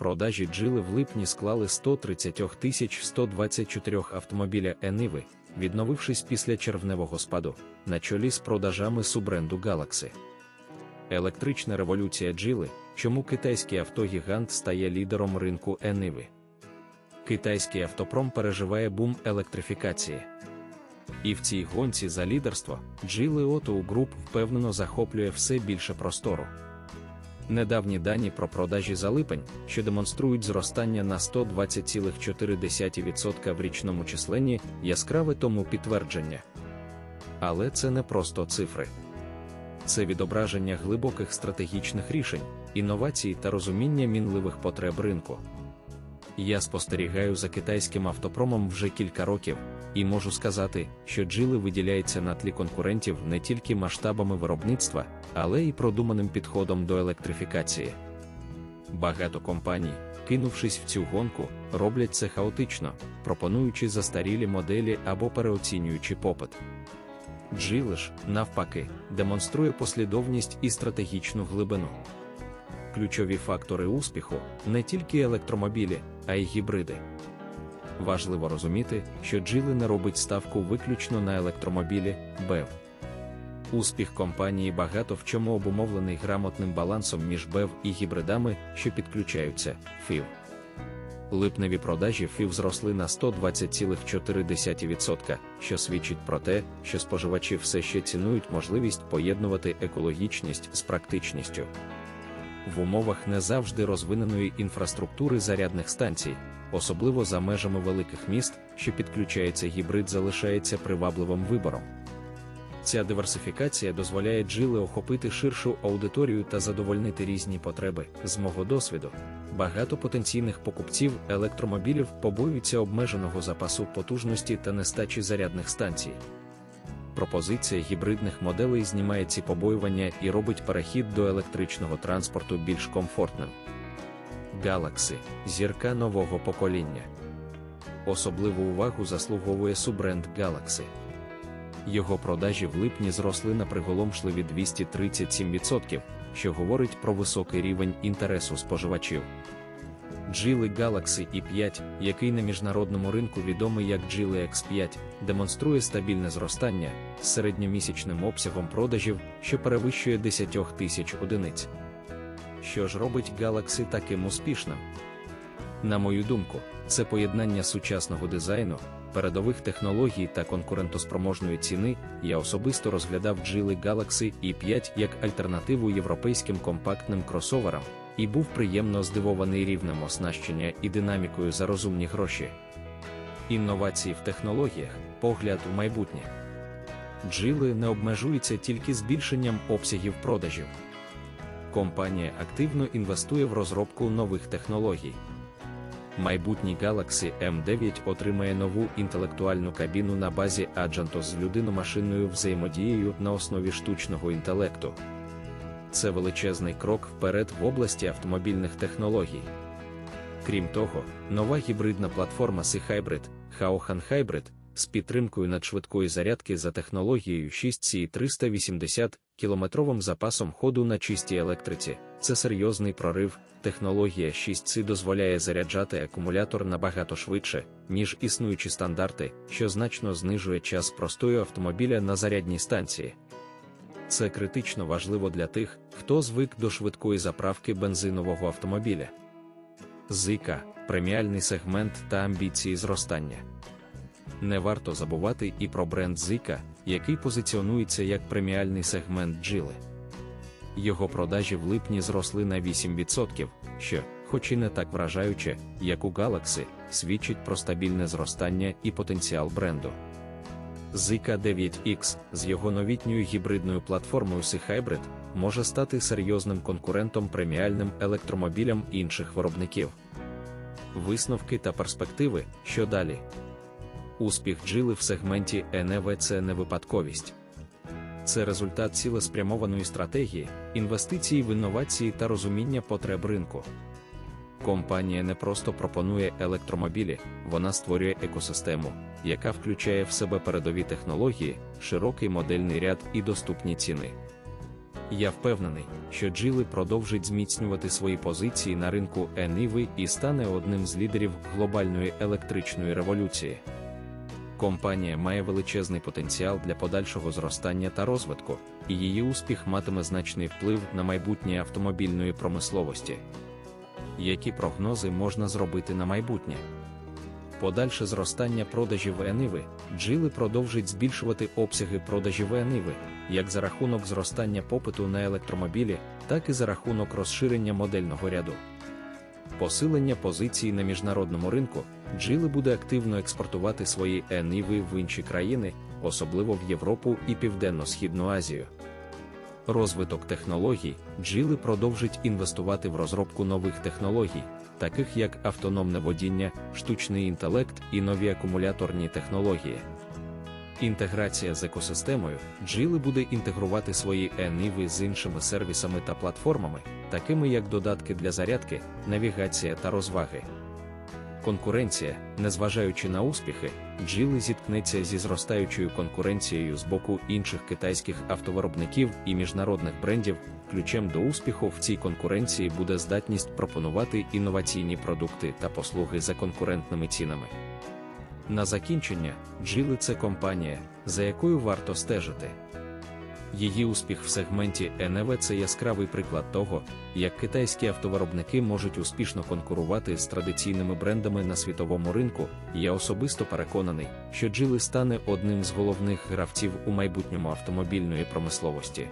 Продажі джили в липні склали 130 124 автомобіля Ениви, відновившись після червневого спаду, на чолі з продажами суббренду Galaxy. Електрична революція джили, чому китайський автогігант стає лідером ринку Ениви. Китайський автопром переживає бум електрифікації. І в цій гонці за лідерство Джили Auto Group впевнено захоплює все більше простору. Недавні дані про продажі за липень, що демонструють зростання на 120,4% в річному численні, яскраве тому підтвердження. Але це не просто цифри. Це відображення глибоких стратегічних рішень, інновацій та розуміння мінливих потреб ринку. Я спостерігаю за китайським автопромом вже кілька років, і можу сказати, що джили виділяється на тлі конкурентів не тільки масштабами виробництва, але й продуманим підходом до електрифікації. Багато компаній, кинувшись в цю гонку, роблять це хаотично, пропонуючи застарілі моделі або переоцінюючи попит. Джили ж, навпаки, демонструє послідовність і стратегічну глибину. Ключові фактори успіху не тільки електромобілі, а й гібриди. Важливо розуміти, що Джили не робить ставку виключно на електромобілі БЕВ. Успіх компанії багато в чому обумовлений грамотним балансом між БЕВ і гібридами, що підключаються ФІВ. Липневі продажі ФІВ зросли на 120,4%, що свідчить про те, що споживачі все ще цінують можливість поєднувати екологічність з практичністю. В умовах не завжди розвиненої інфраструктури зарядних станцій, особливо за межами великих міст, що підключається гібрид, залишається привабливим вибором. Ця диверсифікація дозволяє джили охопити ширшу аудиторію та задовольнити різні потреби. З мого досвіду, багато потенційних покупців електромобілів побоюються обмеженого запасу потужності та нестачі зарядних станцій. Пропозиція гібридних моделей знімає ці побоювання і робить перехід до електричного транспорту більш комфортним. Galaxy – зірка нового покоління. Особливу увагу заслуговує суббренд Galaxy. Його продажі в липні зросли на приголомшливі 237%, що говорить про високий рівень інтересу споживачів. Geely Galaxy i5, який на міжнародному ринку відомий як Geely X5, демонструє стабільне зростання з середньомісячним обсягом продажів, що перевищує 10 тисяч одиниць. Що ж робить Galaxy таким успішним? На мою думку, це поєднання сучасного дизайну, передових технологій та конкурентоспроможної ціни. Я особисто розглядав Geely Galaxy i5 як альтернативу європейським компактним кросоверам і був приємно здивований рівнем оснащення і динамікою за розумні гроші. Інновації в технологіях, погляд у майбутнє. Джили не обмежується тільки збільшенням обсягів продажів. Компанія активно інвестує в розробку нових технологій. Майбутній Galaxy M9 отримає нову інтелектуальну кабіну на базі Agentos з людино-машинною взаємодією на основі штучного інтелекту. Це величезний крок вперед в області автомобільних технологій. Крім того, нова гібридна платформа C-Hybrid, Hauhan Hybrid, з підтримкою надшвидкої зарядки за технологією 6C 380 кілометровим запасом ходу на чистій електриці. Це серйозний прорив. Технологія 6C дозволяє заряджати акумулятор набагато швидше, ніж існуючі стандарти, що значно знижує час простою автомобіля на зарядній станції. Це критично важливо для тих, хто звик до швидкої заправки бензинового автомобіля. Зика, преміальний сегмент та амбіції зростання. Не варто забувати і про бренд Зика, який позиціонується як преміальний сегмент джили. Його продажі в липні зросли на 8%, що, хоч і не так вражаюче, як у Galaxy, свідчить про стабільне зростання і потенціал бренду. Zika 9X з його новітньою гібридною платформою C-Hybrid може стати серйозним конкурентом преміальним електромобілям інших виробників. Висновки та перспективи, що далі. Успіх джили в сегменті НВ це не випадковість. Це результат цілеспрямованої стратегії, інвестицій в інновації та розуміння потреб ринку. Компанія не просто пропонує електромобілі, вона створює екосистему, яка включає в себе передові технології, широкий модельний ряд і доступні ціни. Я впевнений, що Джили продовжить зміцнювати свої позиції на ринку ЕНІВИ і стане одним з лідерів глобальної електричної революції. Компанія має величезний потенціал для подальшого зростання та розвитку, і її успіх матиме значний вплив на майбутнє автомобільної промисловості. Які прогнози можна зробити на майбутнє? Подальше зростання продажів Ениви, Джили продовжить збільшувати обсяги продажів Ениви, як за рахунок зростання попиту на електромобілі, так і за рахунок розширення модельного ряду. Посилення позицій на міжнародному ринку, Джили буде активно експортувати свої Ениви в інші країни, особливо в Європу і Південно-Східну Азію. Розвиток технологій, Джили продовжить інвестувати в розробку нових технологій, таких як автономне водіння, штучний інтелект і нові акумуляторні технології. Інтеграція з екосистемою Джили буде інтегрувати свої ЕНІВи з іншими сервісами та платформами, такими як додатки для зарядки, навігація та розваги. Конкуренція, незважаючи на успіхи, Джили зіткнеться зі зростаючою конкуренцією з боку інших китайських автовиробників і міжнародних брендів. Ключем до успіху в цій конкуренції буде здатність пропонувати інноваційні продукти та послуги за конкурентними цінами. На закінчення, Джили це компанія, за якою варто стежити. Її успіх в сегменті НВ це яскравий приклад того, як китайські автовиробники можуть успішно конкурувати з традиційними брендами на світовому ринку. Я особисто переконаний, що Джили стане одним з головних гравців у майбутньому автомобільної промисловості.